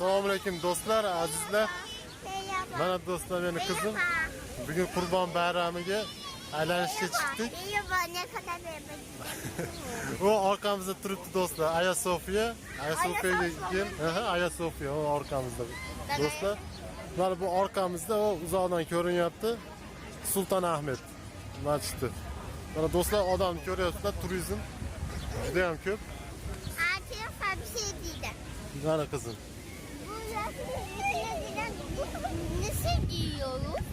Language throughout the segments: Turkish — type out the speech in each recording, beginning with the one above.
Alaykum do'stlar, azizlar. Merhaba. Mana do'stlar, qizim. Merhaba. Bugun Qurbon bayramiga aylanishga chiqdik. U orqamizda turibdi do'stlar, Aya Sofiya. Aya Sofiyaga Sofiya. kel. Aya Sofiya o orqamizda. Do'stlar, mana bu orqamizda o uzoqdan ko'rinyapti. Sulton Ahmed masjidi. Mana do'stlar, odamni ko'ryapsizlar, turizm juda ham ko'p. Arkadaşlar bir şey diyeceğim. Mana qizim. Burası ünitine nasıl giyiyoruz?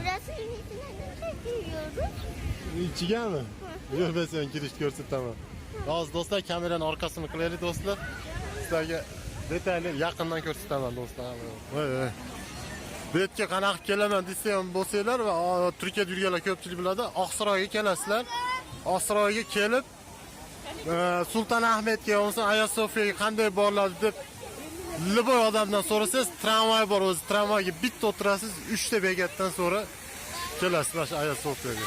Burası ünitine nasıl giyiyoruz? Ichigami? Yo'q, ben sen kirish ko'rsataman. Hozir do'stlar kameraning orqasini qilaylik do'stlar. Sizlarga detalli yaqindan ko'rsataman do'stlar. Voy. Bu yerga qanaqa kelaman desa ham bo'lsanglar va Turkiyada yurganlar ko'pchilik biladi. Oqsaroyga kelasizlar. Oqsaroyga kelib e, Sulton Ahmedga bo'lmasa Aya Sofiyaga qanday boriladi deb Liboy odamdan so'rasangiz, tramvay bor o'zi. Tramvayga bitta o'tirasiz, 3 ta bekatdan sonra kelasiz mana shu Aya Sofiyaga.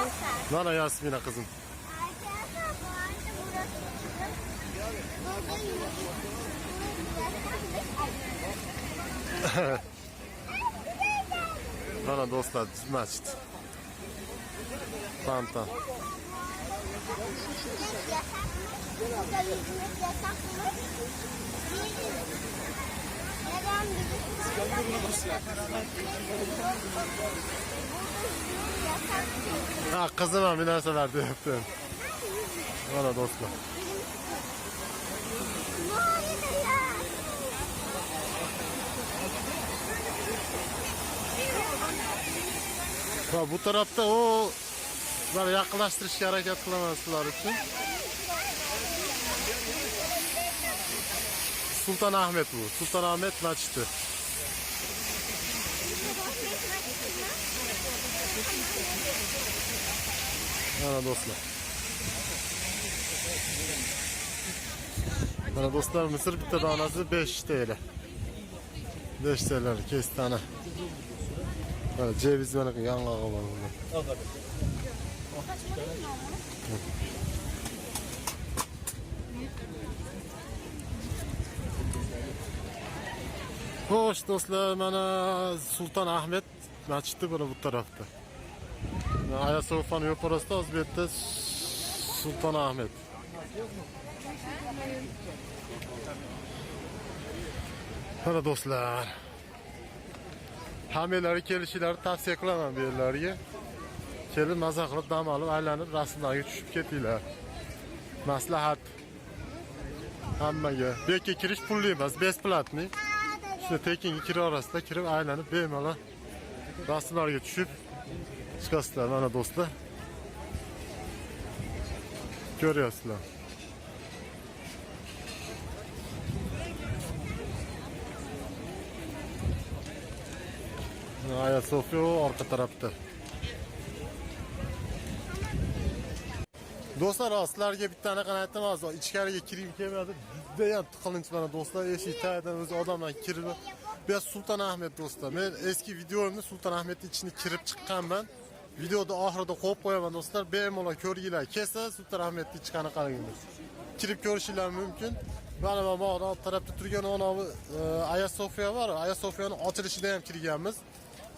Arkadaşlar. Mana Yasmina kızım. Arkadaşlar arada burası Burada yüzmek yasakmış. Neden. Bu arada ya. Ha, bu tarafta o böyle yaklaştırışga harakat qilaman sizlar uchun. Sultan Ahmet bu. Sultan Ahmet masjidi. Mana dostlar. Mana dostlar mısır bitta donasi 5 TL. 5 TL kestana. Mana ceviz Xo'sh do'stlar, mana Sulton Ahmed masjidi mana bu tarafda. Aya Sofani yo'qorasida hozir bu yerda Sulton Ahmed. Mana do'stlar. Hammalari kelishinglarni tavsiya qilaman bu yerlarga. Kelib maza qilib dam olib aylanib rasmlarga tushib ketinglar. Maslahat. Hammaga. Bu yerga kirish pulli emas, besplatniy. Shunda tekinga kira orasida kirib aylanib bemalol rasmlarga tushib chiqasizlar mana do'stlar. Ko'ryapsizlar. Aya Sofiya o orqa tarafda. Do'stlar, hozir sizlarga bitta anaqa aytdim hozir ichkariga kirib kelmadi. Juda ham tiqilinch mana do'stlar, eshik tagidan o'zi odamlar kirib. Bu Sulton Ahmed do'stlar. Men eski videomda Sulton Ahmedning ichini kirib chiqqanman. Videoda oxirida qo'yib qo'yaman do'stlar. Bemalol ko'ringlar. Kelsa Sulton Ahmedning ichi qanaqaligini. Kirib ko'rishinglar mumkin. Mana mana bu tarafda turgan onavi Aya Sofiya bor. Aya Sofiyaning ochilishida ham kirganmiz.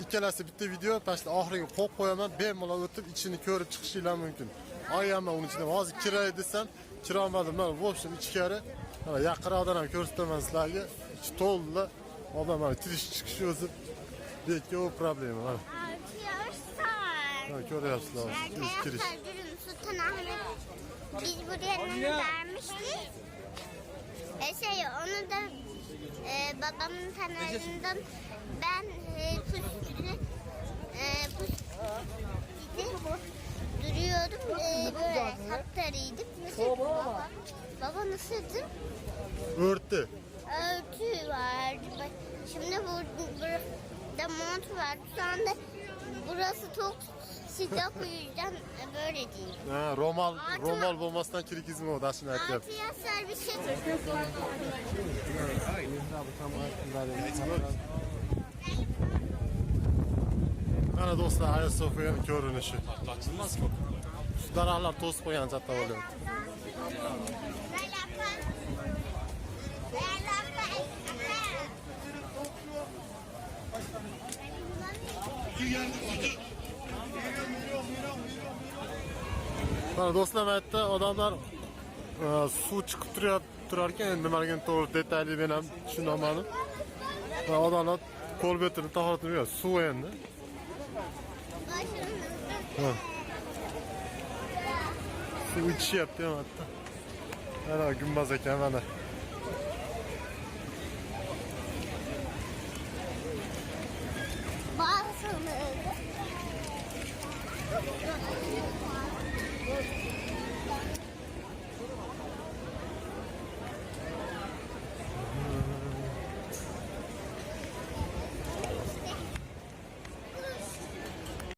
ikkalasi bitta video pastda oxiriga qo'yib qo'yaman bemalol o'tib ichini ko'rib chiqishinglar mumkin olganman uni ichidan hozir kiray desam kirolmadim mana в общем ichkari mana yaqinroqdan ham ko'rsataman sizlarga ichi to'ldi odam mana kirish chiqish o'zi bu yerga o problema mana Arkadaşlar. mana ko'ryapsizlar hozir kirish kirish Arkadaşlar durun Sultan Ahmet. Biz buraya ne vermiştik? E şey onu da e, babamın kanalından ben e, püskülü e, püskülü kaptarıydım. Nasıl baba? Baba nasıldı? örtü Örtü vardı. Şimdi bu, burada mont var. Şu anda burası çok sıcak o yüzden böyle değil. ha romal Artı- romal bo'lmasdan kirgizma o dashini aytyapti Arkadaşlar bir şey mana do'stlar Aya Sofiyani ko'rinishi Açılmaz to'sib qo'ygan katta bo'lyapti mana do'stlar yerda odamlar e, suv chiqib turar ekan endi nimaligini to'g'ri detalli men ham tushunolmadim Va odamlar qo'l betini tahoratini suv endi Ha. Suv ichishyapti ham hatto mana gumbaz ekan mana